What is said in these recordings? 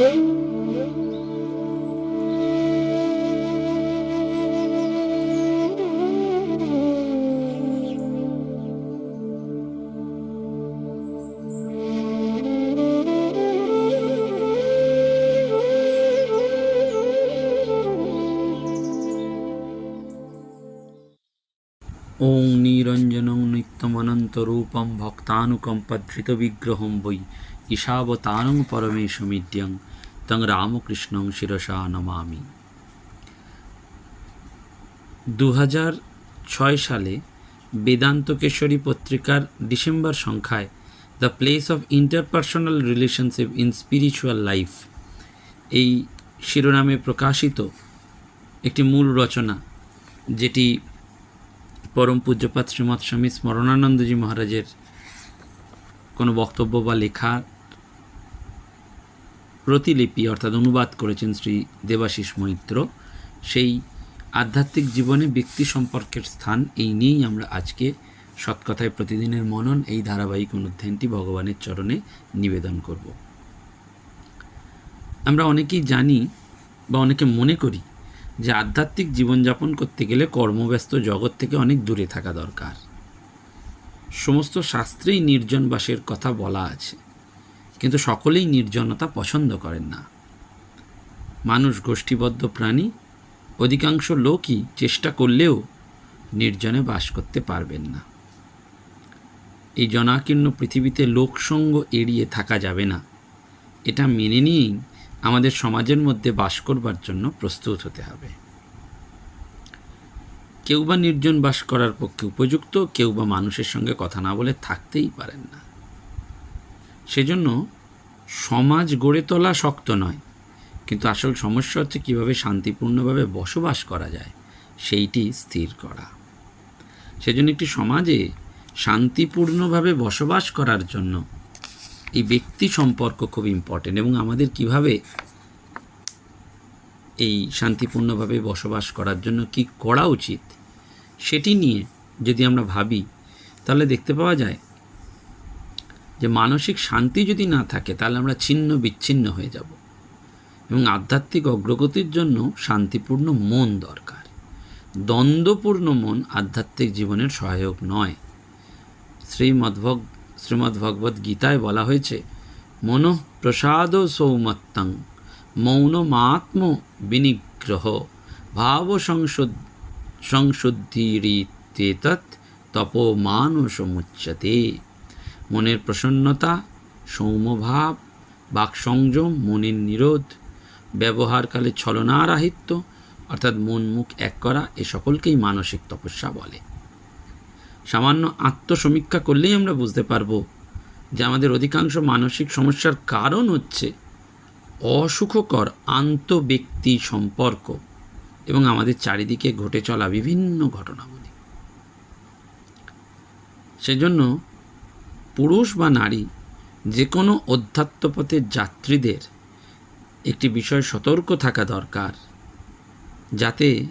ওং নিরঞ্জনং নিত্যমনন্তরূপম ভক্তানুকম্পধৃতবিগ্রহং বৈ ঈশাবতারং পরমেশমিদ্যং তং রামকৃষ্ণং শিরসা নমামি। দু ছয় সালে বেদান্ত কেশরী পত্রিকার ডিসেম্বর সংখ্যায় the place of interpersonal relationship in spiritual life, এই শিরোনামে প্রকাশিত একটি মূল রচনা, যেটি পরম পূজ্যপাত শ্রীমৎ স্বামী স্মরণানন্দজি মহারাজের কোনো বক্তব্য বা লেখার প্রতিলিপি অর্থাৎ অনুবাদ করেছেন শ্রী দেবাশিস মৈত্র। সেই আধ্যাত্মিক জীবনে ব্যক্তি সম্পর্কের স্থান এই নিয়েই আমরা আজকে সৎকথায় প্রতিদিনের মনন এই ধারাবাহিক অনুধ্যানটি ভগবানের চরণে নিবেদন করব। আমরা অনেকেই জানি বা অনেকে মনে করি যে আধ্যাত্মিক জীবনযাপন করতে গেলে কর্মব্যস্ত জগৎ থেকে অনেক দূরে থাকা দরকার। সমস্ত শাস্ত্রেই নির্জন বাসের কথা বলা আছে। কিন্তু সকলেই নির্জনতা পছন্দ করেন না। মানুষ গোষ্ঠীবদ্ধ প্রাণী, অধিকাংশ লোকই চেষ্টা করলেও নির্জনে বাস করতে পারবেন না। এই জনাকীর্ণ পৃথিবীতে লোকসঙ্গ এড়িয়ে থাকা যাবে না। এটা মেনে নিয়েই আমাদের সমাজের মধ্যে বাস করবার জন্য প্রস্তুত হতে হবে। কেউ বা নির্জন বাস করার পক্ষে উপযুক্ত, কেউ বা মানুষের সঙ্গে কথা না বলে থাকতেই পারেন না। সেজন্য সমাজ গড়ে তোলা শক্ত নয়। কিন্তু আসল সমস্যা হচ্ছে কীভাবে শান্তিপূর্ণভাবে বসবাস করা যায়, সেইটি স্থির করা। সেজন্য একটি সমাজে শান্তিপূর্ণভাবে বসবাস করার জন্য এই ব্যক্তি সম্পর্ক খুব ইম্পর্টেন্ট এবং আমাদের কীভাবে এই শান্তিপূর্ণভাবে বসবাস করার জন্য কি করা উচিত, সেটি নিয়ে যদি আমরা ভাবি, তাহলে দেখতে পাওয়া যায় যে মানসিক শান্তি যদি না থাকে, তাহলে আমরা ছিন্ন বিচ্ছিন্ন হয়ে যাব। এবং আধ্যাত্মিক অগ্রগতির জন্য শান্তিপূর্ণ মন দরকার। দ্বন্দ্বপূর্ণ মন আধ্যাত্মিক জীবনের সহায়ক নয়। শ্রীমদ্ভগ শ্রীমদ্ ভগবদ্ গীতায় বলা হয়েছে, মন প্রসাদ সৌমত্তং মৌনমাত্ম বিনিগ্রহ, ভাব সংশোধ সংশুদ্ধিরিতেতৎ তপমানসমুচ্যতে মনের প্রসন্নতা সৌম্যভাব বাকসংযম, মনের নিরোধ, ব্যবহারকালে ছলনারাহিত্য, অর্থাৎ মন মুখ এক করা, এ সকলকেই মানসিক তপস্যা বলে। সামান্য আত্মসমীক্ষা করলেই আমরা বুঝতে পারব যে আমাদের অধিকাংশ মানসিক সমস্যার কারণ হচ্ছে অসুখকর আন্তঃব্যক্তি সম্পর্ক এবং আমাদের চারিদিকে ঘটে চলা বিভিন্ন ঘটনাবলী। সেজন্য পুরুষ বা নারী যে কোনো অধ্যাত্মপথের যাত্রীদের একটি বিষয় সতর্ক থাকা দরকার, যাতে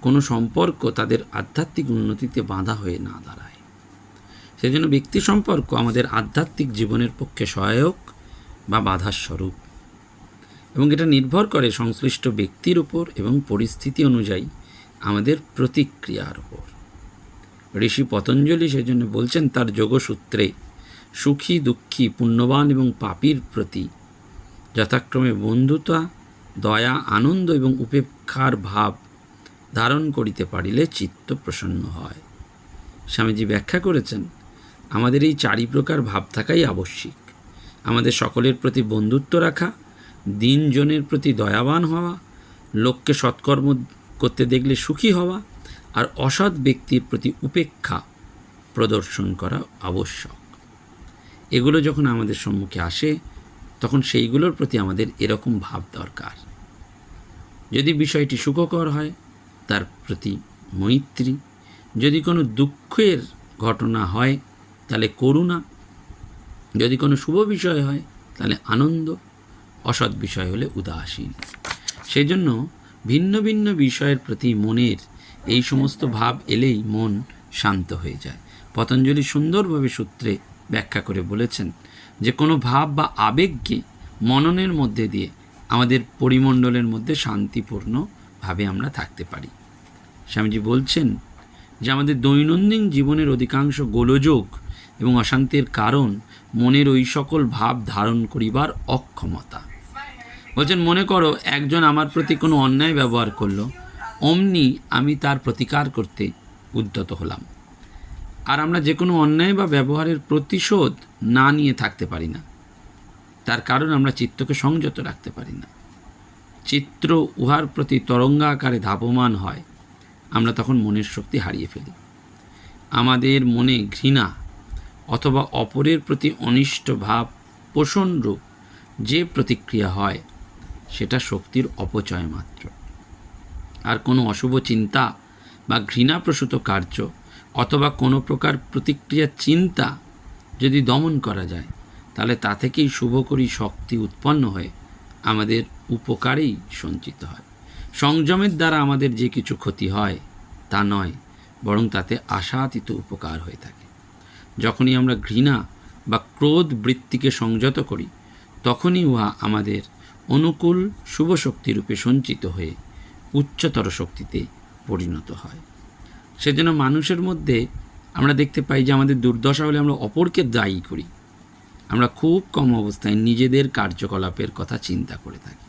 কোনো সম্পর্ক তাদের আধ্যাত্মিক উন্নতিতে বাধা হয়ে না দাঁড়ায়। সেজন্য ব্যক্তি সম্পর্ক আমাদের আধ্যাত্মিক জীবনের পক্ষে সহায়ক বা বাধার স্বরূপ। এবং এটা নির্ভর করে সংশ্লিষ্ট ব্যক্তির উপর এবং পরিস্থিতি অনুযায়ী আমাদের প্রতিক্রিয়ার উপর। ঋষি পতঞ্জলি সেজন্য বলছেন, তার যোগসূত্রে সুখী, দুঃখী, পুণ্যবান এবং পাপীর প্রতি। যথাক্রমে বন্ধুতা, দয়া, আনন্দ এবং উপেক্ষার ভাব ধারণ করিতে পারিলে চিত্ত প্রসন্ন হয়। স্বামীজি ব্যাখ্যা করেছেন, আমাদের এই চারি প্রকার ভাব থাকাই আবশ্যিক। আমাদের সকলের প্রতি বন্ধুত্ব রাখা, দিনজনের প্রতি দয়াবান হওয়া, লোককে সৎকর্ম করতে দেখলে সুখী হওয়া আর অসৎ ব্যক্তির প্রতি উপেক্ষা প্রদর্শন করা আবশ্যক। এগুলো যখন আমাদের সম্মুখে আসে, তখন সেইগুলোর প্রতি আমাদের এরকম ভাব দরকার। যদি বিষয়টি সুখকর হয়, তার প্রতি মৈত্রী। যদি কোনো দুঃখের ঘটনা হয়, তাহলে করুণা। যদি কোনো শুভ বিষয় হয়, তাহলে আনন্দ। অসৎ বিষয় হলে উদাসীন। সেই জন্য ভিন্ন ভিন্ন বিষয়ের প্রতি মনের এই সমস্ত ভাব এলেই মন শান্ত হয়ে যায়। পতঞ্জলি সুন্দরভাবে সূত্রে ব্যাখ্যা করে বলেছেন যে কোনো ভাব বা আবেগকে মননের মধ্যে দিয়ে আমাদের পরিমণ্ডলের মধ্যে শান্তিপূর্ণভাবে আমরা থাকতে পারি। স্বামীজি বলছেন যে আমাদের দৈনন্দিন জীবনের অধিকাংশ গোলযোগ এবং অশান্তির কারণ মনের ওই সকল ভাব ধারণ করিবার অক্ষমতা। বলছেন, মনে করো একজন আমার প্রতি কোনো অন্যায় ব্যবহার করল, অমনি আমি তার প্রতিকার করতে উদ্যত হলাম। আর আমরা যে কোনো অন্যায় বা ব্যবহারের প্রতিশোধ না নিয়ে থাকতে পারি না। তার কারণ আমরা চিত্তকে সংযত রাখতে পারি না। চিত্র উহার প্রতি তরঙ্গা আকারে ধাবমান হয়, আমরা তখন মনের শক্তি হারিয়ে ফেলি। আমাদের মনে ঘৃণা অথবা অপরের প্রতি অনিষ্ট ভাব পোষণরূপ যে প্রতিক্রিয়া হয়, সেটা শক্তির অপচয় মাত্র। আর কোনো অশুভ চিন্তা বা ঘৃণাপ্রসূত কার্য অথবা কোনো প্রকার প্রতিক্রিয়া চিন্তা যদি দমন করা যায়, তাহলে তা থেকেই শুভকরী শক্তি উৎপন্ন হয়ে আমাদের উপকারেই সঞ্চিত হয়। সংযমের দ্বারা আমাদের যে কিছু ক্ষতি হয়, তা নয়, বরং তাতে আশাতীত উপকার হয়ে থাকে। যখনই আমরা ঘৃণা বা ক্রোধ বৃত্তিকে সংযত করি, তখনই উহা আমাদের অনুকূল শুভ শক্তিরূপে সঞ্চিত হয়ে উচ্চতর শক্তিতে পরিণত হয়। সেজন্য মানুষের মধ্যে আমরা দেখতে পাই যে আমাদের দুর্দশা হলে আমরা অপরকে দায়ী করি। আমরা খুব কম অবস্থায় নিজেদের কার্যকলাপের কথা চিন্তা করে থাকি।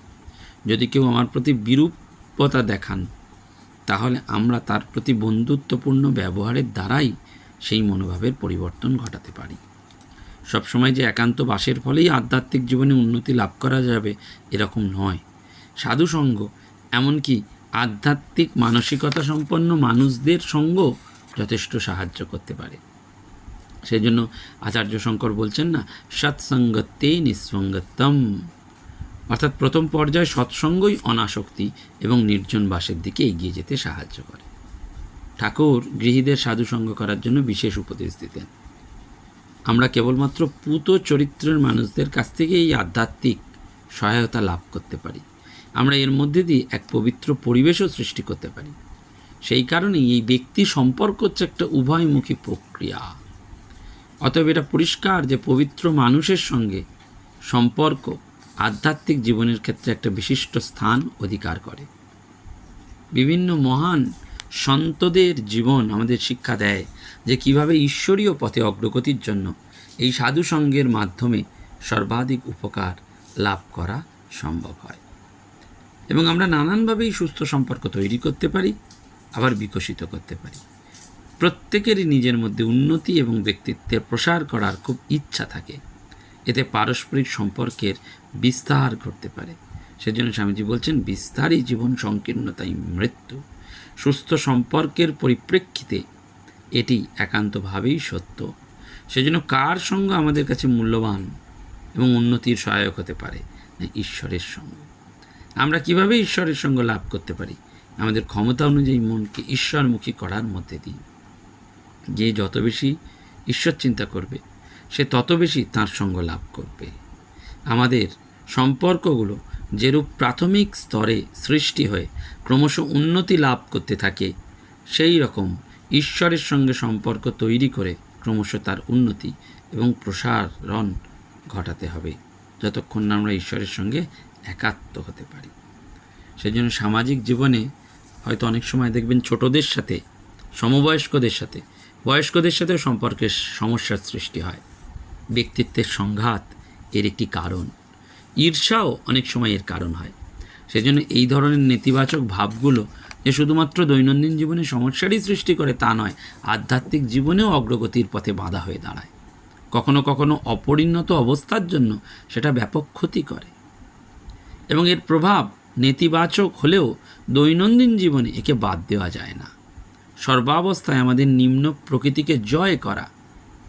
যদি কেউ আমার প্রতি বিরূপতা দেখান, তাহলে আমরা তার প্রতি বন্ধুত্বপূর্ণ ব্যবহারের দ্বারাই সেই মনোভাবের পরিবর্তন ঘটাতে পারি। সবসময় যে একান্ত বাসের ফলেই আধ্যাত্মিক জীবনে উন্নতি লাভ করা যাবে, এরকম নয়। সাধুসঙ্গ, এমনকি আধ্যাত্মিক মানসিকতা সম্পন্ন মানুষদের সঙ্গ যথেষ্ট সাহায্য করতে পারে। সেই জন্য আচার্য শঙ্কর বলছেন না সৎসঙ্গতে নিঃসঙ্গতম অর্থাৎ প্রথম পর্যায়ে সৎসঙ্গই অনাসক্তি এবং নির্জন বাসের দিকে এগিয়ে যেতে সাহায্য করে। ঠাকুর গৃহীদের সাধুসঙ্গ করার জন্য বিশেষ উপদেশ দিতেন। আমরা কেবলমাত্র পুত চরিত্রের মানুষদের কাছ থেকে এই আধ্যাত্মিক সহায়তা লাভ করতে পারি। আমরা এর মধ্যে দিয়ে এক পবিত্র পরিবেশও সৃষ্টি করতে পারি। সেই কারণেই এই ব্যক্তি সম্পর্ক হচ্ছে একটা উভয়মুখী প্রক্রিয়া। অতএব এটা পরিষ্কার যে পবিত্র মানুষের সঙ্গে সম্পর্ক আধ্যাত্মিক জীবনের ক্ষেত্রে একটা বিশিষ্ট স্থান অধিকার করে। বিভিন্ন মহান সন্তদের জীবন আমাদের শিক্ষা দেয় যে কীভাবে ঈশ্বরীয় পথে অগ্রগতির জন্য এই সাধুসঙ্গের মাধ্যমে সর্বাধিক উপকার লাভ করা সম্ভব হয়। এবং আমরা নানানভাবেই সুস্থ সম্পর্ক তৈরি করতে পারি, আবার বিকশিত করতে পারি। প্রত্যেকেরই নিজের মধ্যে উন্নতি এবং ব্যক্তিত্বের প্রসার করার খুব ইচ্ছা থাকে। এতে পারস্পরিক সম্পর্কের বিস্তার ঘটতে পারে। সেজন্য স্বামীজি বলছেন, বিস্তারই জীবন সংকীর্ণতাই মৃত্যু। সুস্থ সম্পর্কের পরিপ্রেক্ষিতে এটি একান্তভাবেই সত্য। সেজন্য কার সঙ্গ আমাদের কাছে মূল্যবান এবং উন্নতির সহায়ক হতে পারে? না, ঈশ্বরের সঙ্গ। আমরা কীভাবে ঈশ্বরের সঙ্গ লাভ করতে পারি? আমাদের ক্ষমতা অনুযায়ী মনকে ঈশ্বরমুখী করার মধ্যে দিই যে যত বেশি ঈশ্বর চিন্তা করবে, সে তত বেশি তাঁর সঙ্গ লাভ করবে। আমাদের সম্পর্কগুলো যেরূপ প্রাথমিক স্তরে সৃষ্টি হয়ে ক্রমশ উন্নতি লাভ করতে থাকে, সেই রকম ঈশ্বরের সঙ্গে সম্পর্ক তৈরি করে ক্রমশ তার উন্নতি এবং প্রসারণ ঘটাতে হবে। যতক্ষণ না আমরা ঈশ্বরের সঙ্গে একাত্ম হতে পারি। সেজন্য সামাজিক জীবনে হয়তো অনেক সময় দেখবেন ছোটদের সাথে, সমবয়স্কদের সাথে, বয়স্কদের সাথেও সম্পর্কের সমস্যার সৃষ্টি হয়। ব্যক্তিত্বের সংঘাত এর একটি কারণ। ঈর্ষাও অনেক সময় এর কারণ হয়। সেজন্য এই ধরনের নেতিবাচক ভাবগুলো যে শুধুমাত্র দৈনন্দিন জীবনে সমস্যারই সৃষ্টি করে তা নয়, আধ্যাত্মিক জীবনেও অগ্রগতির পথে বাধা হয়ে দাঁড়ায়। কখনো কখনো অপরিণত অবস্থার জন্য সেটা ব্যাপক ক্ষতি করে। এবং এর প্রভাব নেতিবাচক হলেও দৈনন্দিন জীবনে একে বাদ দেওয়া যায় না। সর্বাবস্থায় আমাদের নিম্ন প্রকৃতিকে জয় করা,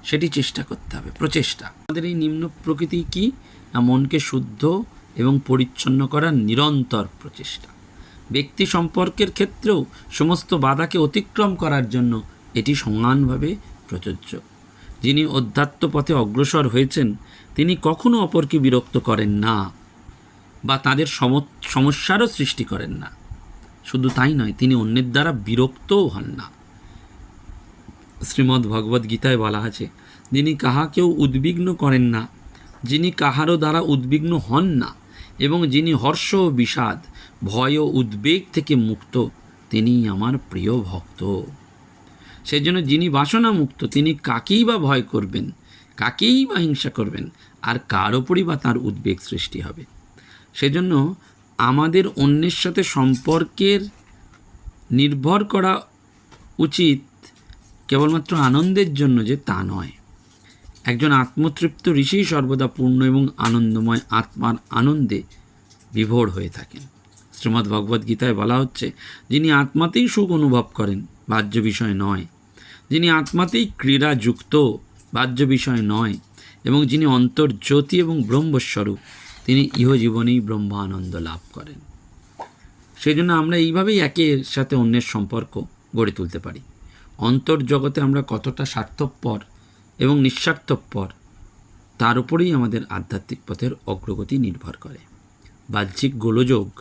সেটি চেষ্টা করতে হবে, প্রচেষ্টা। আমাদের এই নিম্ন প্রকৃতি কি? না মনকে শুদ্ধ এবং পরিচ্ছন্ন করার নিরন্তর প্রচেষ্টা। ব্যক্তি সম্পর্কের ক্ষেত্রেও সমস্ত বাধাকে অতিক্রম করার জন্য এটি সমানভাবে প্রযোজ্য। যিনি অধ্যাত্ম পথে অগ্রসর হয়েছেন, তিনি কখনো অপরকে বিরক্ত করেন না। বা তাদের সম- সমস্যারও সৃষ্টি করেন না। শুধু তাই নয়, তিনি অন্যের দ্বারা বিরক্তও হন না। শ্রীমদ্ ভগবদ্ গীতায় বলা আছে, যিনি কাহাকেও উদ্বিগ্ন করেন না, যিনি কাহারও দ্বারা উদ্বিগ্ন হন না, এবং যিনি হর্ষ ও বিষাদ, ভয় ও উদ্বেগ থেকে মুক্ত তিনি আমার প্রিয় ভক্ত। সেজন্য যিনি বাসনা মুক্ত তিনি কাকেই বা ভয় করবেন, কাকেই বা হিংসা করবেন, আর কার ওপরই বা তার উদ্বেগ সৃষ্টি হবে। সেজন্য আমাদের অন্যের সাথে সম্পর্কের নির্ভর করা উচিত কেবলমাত্র আনন্দের জন্য যে তা নয়। একজন আত্মতৃপ্ত ঋষি সর্বদা পূর্ণ এবং আনন্দময় আত্মার আনন্দে বিভোর হয়ে থাকেন। শ্রীমদ্ ভগবদ্ গীতায় বলা হচ্ছে, যিনি আত্মাতেই সুখ অনুভব করেন, বাহ্য বিষয় নয়। যিনি আত্মাতেই ক্রীড়া যুক্ত, বাহ্য বিষয় নয়। এবং যিনি অন্তর্জ্যোতি এবং ব্রহ্মস্বরূপ তিনি ইহজীবনেই ব্রহ্মানন্দ লাভ করেন। সেই জন্য আমরা এইভাবেই একের সাথে অন্যের সম্পর্ক গড়ে তুলতে পারি। অন্তর্জগতে আমরা কতটা স্বার্থপর এবং নিঃস্বার্থপর, তার উপরেই আমাদের আধ্যাত্মিক পথের অগ্রগতি নির্ভর করে। বাহ্যিক গোলযোগ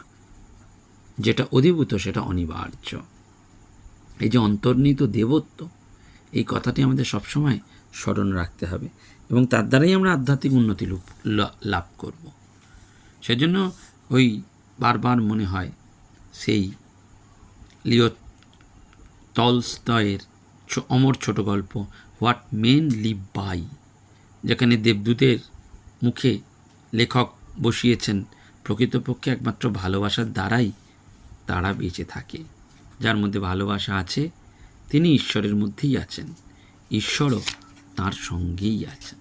যেটা অধিভূত, সেটা অনিবার্য। এই যে অন্তর্নিহিত দেবত্ব, এই কথাটি আমাদের সবসময় স্মরণ রাখতে হবে এবং তার দ্বারাই আমরা আধ্যাত্মিক উন্নতি লাভ করব। সেজন্য ওই বারবার মনে হয় সেই লিও টলস্টয়ের ছ- অমর ছোট গল্প, হোয়াট মেন লিভ বাই, যেখানে দেবদূতের মুখে লেখক বসিয়েছেন, প্রকৃতপক্ষে একমাত্র ভালোবাসার দ্বারাই তারা বেঁচে থাকে। যার মধ্যে ভালোবাসা আছে, তিনি ঈশ্বরের মধ্যেই আছেন, ঈশ্বরও তার সঙ্গেই আছেন।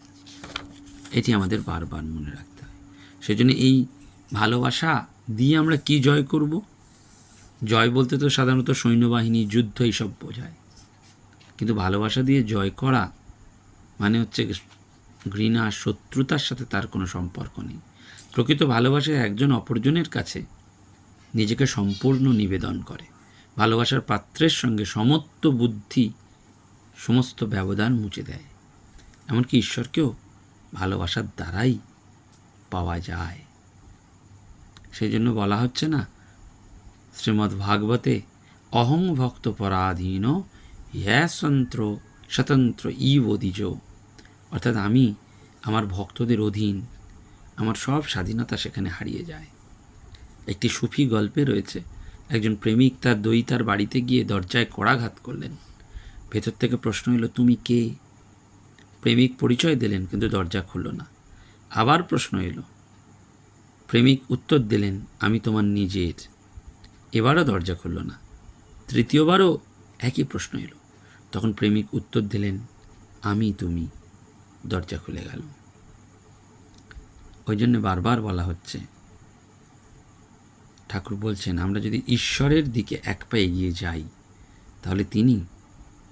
এটি আমাদের বারবার মনে হয় সেজন্য এই ভালোবাসা দিয়ে আমরা কি জয় করব? জয় বলতে তো সাধারণত সৈন্যবাহিনী, যুদ্ধ এইসব বোঝায়। কিন্তু ভালোবাসা দিয়ে জয় করা মানে হচ্ছে ঘৃণা শত্রুতার সাথে তার কোনো সম্পর্ক নেই। প্রকৃত ভালোবাসা একজন অপরজনের কাছে নিজেকে সম্পূর্ণ নিবেদন করে। ভালোবাসার পাত্রের সঙ্গে সমস্ত বুদ্ধি সমস্ত ব্যবধান মুছে দেয়। এমনকি ঈশ্বরকেও ভালোবাসার দ্বারাই পাওয়া যায়। সেই জন্য বলা হচ্ছে না শ্রীমদ্ ভাগবতে অহং ভক্ত পরাধীন হ্যাসন্ত্র স্বতন্ত্র ইব দ্বিজ অর্থাৎ আমি আমার ভক্তদের অধীন, আমার সব স্বাধীনতা সেখানে হারিয়ে যায়। একটি সুফি গল্পে রয়েছে, একজন প্রেমিক তার দইতার বাড়িতে গিয়ে দরজায় কড়াঘাত করলেন। ভেতর থেকে প্রশ্ন এলো, তুমি কে? প্রেমিক পরিচয় দিলেন, কিন্তু দরজা খুলল না। আবার প্রশ্ন এলো। প্রেমিক উত্তর দিলেন, আমি তোমার নিজের। এবারও দরজা খুলল না। তৃতীয়বারও একই প্রশ্ন এলো। তখন প্রেমিক উত্তর দিলেন, আমি তুমি। দরজা খুলে গেল। ওই জন্য বারবার বলা হচ্ছে, ঠাকুর বলছেন, আমরা যদি ঈশ্বরের দিকে এক পা এগিয়ে যাই, তাহলে তিনি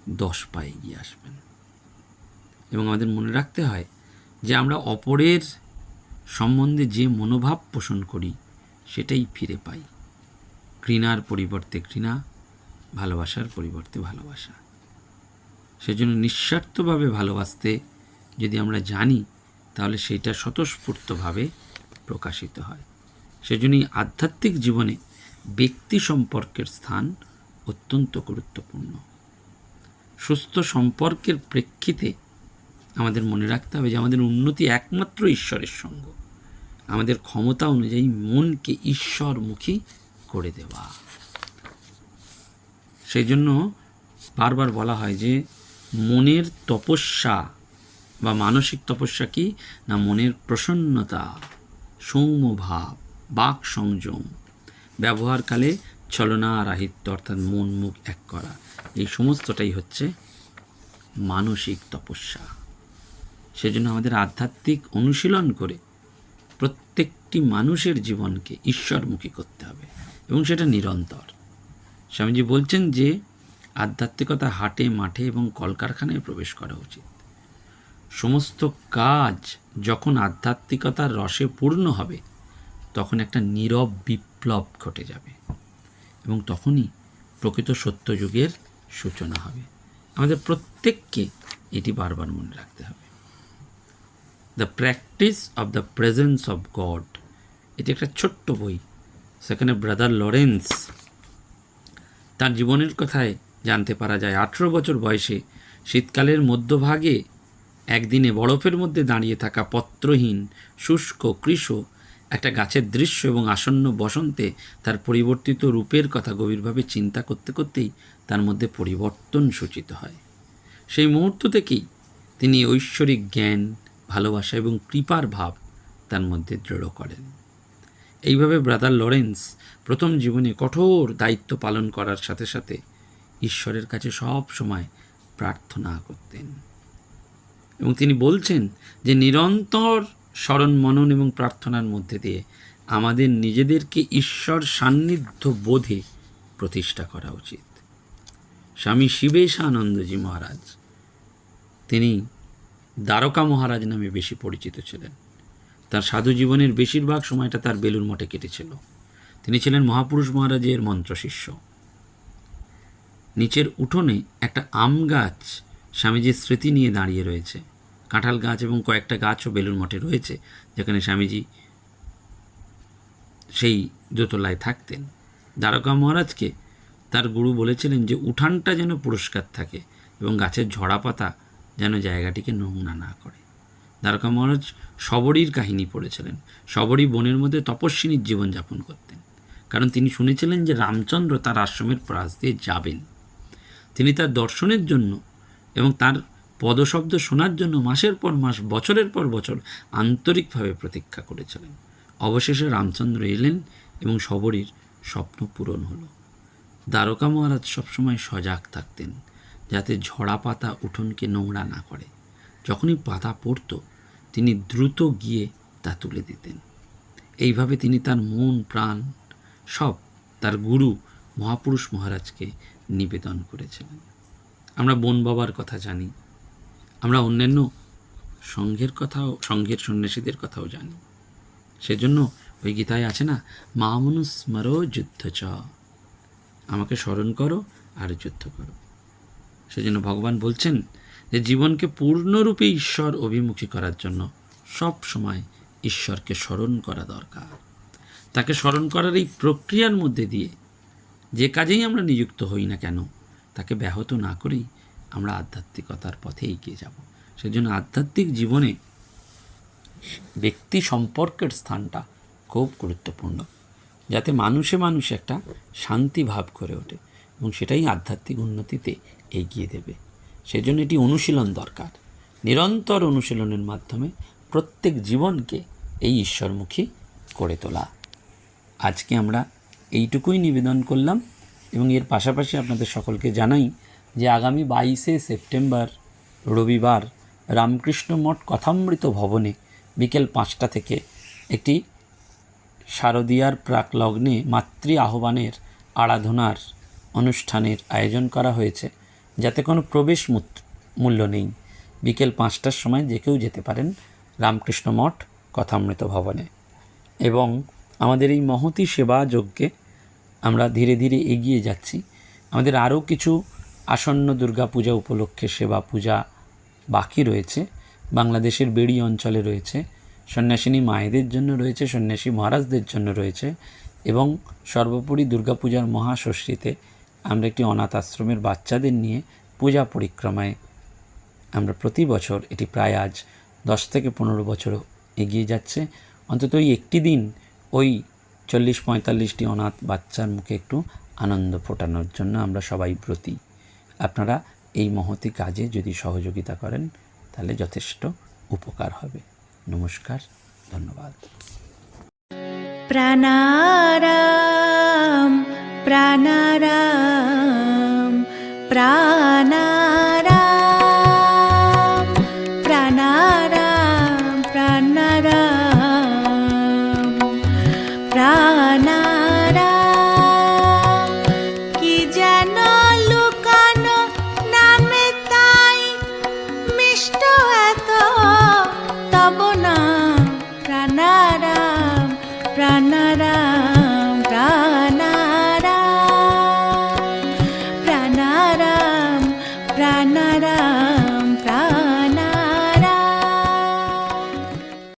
দশ পা এগিয়ে আসবেন। এবং আমাদের মনে রাখতে হয় যে আমরা অপরের সম্বন্ধে যে মনোভাব পোষণ করি, সেটাই ফিরে পাই। ঘৃণার পরিবর্তে ঘৃণা, ভালোবাসার পরিবর্তে ভালোবাসা। সেজন্য নিঃস্বার্থভাবে ভালোবাসতে যদি আমরা জানি, তাহলে সেটা স্বতঃস্ফূর্তভাবে প্রকাশিত হয়। সেজন্যই আধ্যাত্মিক জীবনে ব্যক্তি সম্পর্কের স্থান অত্যন্ত গুরুত্বপূর্ণ। সুস্থ সম্পর্কের প্রেক্ষিতে আমাদের মনে রাখতে হবে যে আমাদের উন্নতি একমাত্র ঈশ্বরের সঙ্গ। আমাদের ক্ষমতা অনুযায়ী মনকে ঈশ্বরমুখী করে দেওয়া। সেই জন্য বারবার বলা হয় যে মনের তপস্যা বা মানসিক তপস্যা কি? না, মনের প্রসন্নতা সৌম্য ভাব বাক সংযম, ব্যবহারকালে ছলনা রাহিত্য অর্থাৎ মন মুখ এক করা। এই সমস্তটাই হচ্ছে মানসিক তপস্যা। সেজন্য আমাদের আধ্যাত্মিক অনুশীলন করে প্রত্যেকটি মানুষের জীবনকে ঈশ্বরমুখী করতে হবে এবং সেটা নিরন্তর। স্বামীজি বলছেন যে আধ্যাত্মিকতা হাটে, মাঠে এবং কলকারখানায় প্রবেশ করা উচিত। সমস্ত কাজ যখন আধ্যাত্মিকতার রসে পূর্ণ হবে, তখন একটা নীরব বিপ্লব ঘটে যাবে এবং তখনই প্রকৃত সত্যযুগের সূচনা হবে। আমাদের প্রত্যেককে এটি বারবার মনে রাখতে হবে। The practice of the presence of God এটি একটা ছোট্ট বই। সেখানে ব্রাদার লরেন্স তার জীবনের কথায় জানতে পারা যায়। আঠেরো বছর বয়সে শীতকালের মধ্যভাগে একদিনে বরফের মধ্যে দাঁড়িয়ে থাকা পত্রহীন, শুষ্ক, কৃষ একটা গাছের দৃশ্য এবং আসন্ন বসন্তে তার পরিবর্তিত রূপের কথা গভীরভাবে চিন্তা করতে করতেই তার মধ্যে পরিবর্তন সূচিত হয়। সেই মুহূর্ত থেকেই তিনি ঐশ্বরিক জ্ঞান ভালোবাসা এবং কৃপার ভাব তার মধ্যে দৃঢ় করেন। এইভাবে ব্রাদার লরেন্স প্রথম জীবনে কঠোর দায়িত্ব পালন করার সাথে সাথে ঈশ্বরের কাছে সব সময় প্রার্থনা করতেন। এবং তিনি বলছেন যে, নিরন্তর স্মরণ, মনন এবং প্রার্থনার মধ্যে দিয়ে আমাদের নিজেদেরকে ঈশ্বর সান্নিধ্য বোধে প্রতিষ্ঠা করা উচিত। স্বামী শিবেশানন্দজি মহারাজ, তিনি দ্বারকা মহারাজ নামে বেশি পরিচিত ছিলেন। তার সাধু জীবনের বেশিরভাগ সময়টা তার বেলুর মঠে কেটেছিল। তিনি ছিলেন মহাপুরুষ মহারাজের মন্ত্রশিষ্য নিচের উঠোনে একটা আম গাছ স্বামীজির স্মৃতি নিয়ে দাঁড়িয়ে রয়েছে। কাঁঠাল গাছ এবং কয়েকটা গাছও বেলুর মঠে রয়েছে, যেখানে স্বামীজি সেই দোতলায় থাকতেন। দ্বারকা মহারাজকে তার গুরু বলেছিলেন যে, উঠানটা যেন পুরস্কার থাকে এবং গাছের ঝরা পাতা যেন জায়গাটিকে নোংরা না করে। দ্বারকা মহারাজ শবরীর কাহিনী পড়েছিলেন। শবরী বনের মধ্যে তপস্বিনীর জীবনযাপন করতেন। কারণ তিনি শুনেছিলেন যে রামচন্দ্র তার আশ্রমের প্রাস দিয়ে যাবেন। তিনি তার দর্শনের জন্য এবং তার পদশব্দ শোনার জন্য মাসের পর মাস, বছরের পর বছর আন্তরিকভাবে প্রতীক্ষা করেছিলেন। অবশেষে রামচন্দ্র এলেন এবং শবরীর স্বপ্ন পূরণ হলো। দ্বারকা মহারাজ সবসময় সজাগ থাকতেন। যাতে ঝরা পাতা উঠোনকে নোংরা না করে। যখনই পাতা পড়তো, তিনি দ্রুত গিয়ে তা তুলে দিতেন। এইভাবে তিনি তার মন, প্রাণ সব তার গুরু মহাপুরুষ মহারাজকে নিবেদন করেছিলেন। আমরা বন বাবার কথা জানি। আমরা অন্যান্য সংঘের কথাও সংঘের সন্ন্যাসীদের কথাও জানি। সেজন্য ওই গীতায় আছে না মা মনুস্মরো যুদ্ধ চ। আমাকে স্মরণ করো আর যুদ্ধ করো। সেজন্য ভগবান বলছেন যে জীবনকে পূর্ণরূপে ঈশ্বর অভিমুখী করার জন্য সব সময় ঈশ্বরকে স্মরণ করা দরকার। তাকে স্মরণ করার এই প্রক্রিয়ার মধ্যে দিয়ে যে কাজেই আমরা নিযুক্ত হই না কেন, তাকে ব্যাহত না করেই আমরা আধ্যাত্মিকতার পথে এগিয়ে যাব। সেজন্য আধ্যাত্মিক জীবনে ব্যক্তি সম্পর্কের স্থানটা খুব গুরুত্বপূর্ণ, যাতে মানুষে মানুষে একটা শান্তি ভাব করে ওঠে এবং সেটাই আধ্যাত্মিক উন্নতিতে এগিয়ে দেবে। সেজন্য এটি অনুশীলন দরকার। নিরন্তর অনুশীলনের মাধ্যমে প্রত্যেক জীবনকে এই ঈশ্বরমুখী করে তোলা। আজকে আমরা এইটুকুই নিবেদন করলাম এবং এর পাশাপাশি আপনাদের সকলকে জানাই যে আগামী বাইশে সেপ্টেম্বর রবিবার রামকৃষ্ণ মঠ কথামৃত ভবনে বিকেল পাঁচটা থেকে একটি শারদীয়ার প্রাকলগ্নে মাতৃ আহ্বানের আরাধনার অনুষ্ঠানের আয়োজন করা হয়েছে। যাতে কোনো প্রবেশ মূল্য নেই। বিকেল পাঁচটার সময় যে কেউ যেতে পারেন রামকৃষ্ণ মঠ, কথামৃত ভবনে। এবং আমাদের এই মহতি সেবা যজ্ঞে আমরা ধীরে ধীরে এগিয়ে যাচ্ছি। আমাদের আরও কিছু আসন্ন দুর্গাপূজা উপলক্ষে সেবা পূজা বাকি রয়েছে। বাংলাদেশের বেড়ি অঞ্চলে রয়েছে। সন্ন্যাসিনী মায়েদের জন্য রয়েছে, সন্ন্যাসী মহারাজদের জন্য রয়েছে এবং সর্বোপরি দুর্গাপূজার মহাষষ্ঠীতে আমরা একটি অনাথ আশ্রমের বাচ্চাদের নিয়ে পূজা পরিক্রমায় আমরা প্রতি বছর এটি প্রায় আজ দশ থেকে পনেরো বছর এগিয়ে যাচ্ছে। অন্তত ওই একটি দিন ওই চল্লিশ পঁয়তাল্লিশটি অনাথ বাচ্চার মুখে একটু আনন্দ ফোটানোর জন্য আমরা সবাই ব্রতী। আপনারা এই মহতি কাজে যদি সহযোগিতা করেন, তাহলে যথেষ্ট উপকার হবে। নমস্কার, ধন্যবাদ। প্রাণারাম। প্রাণারাম প্রাণা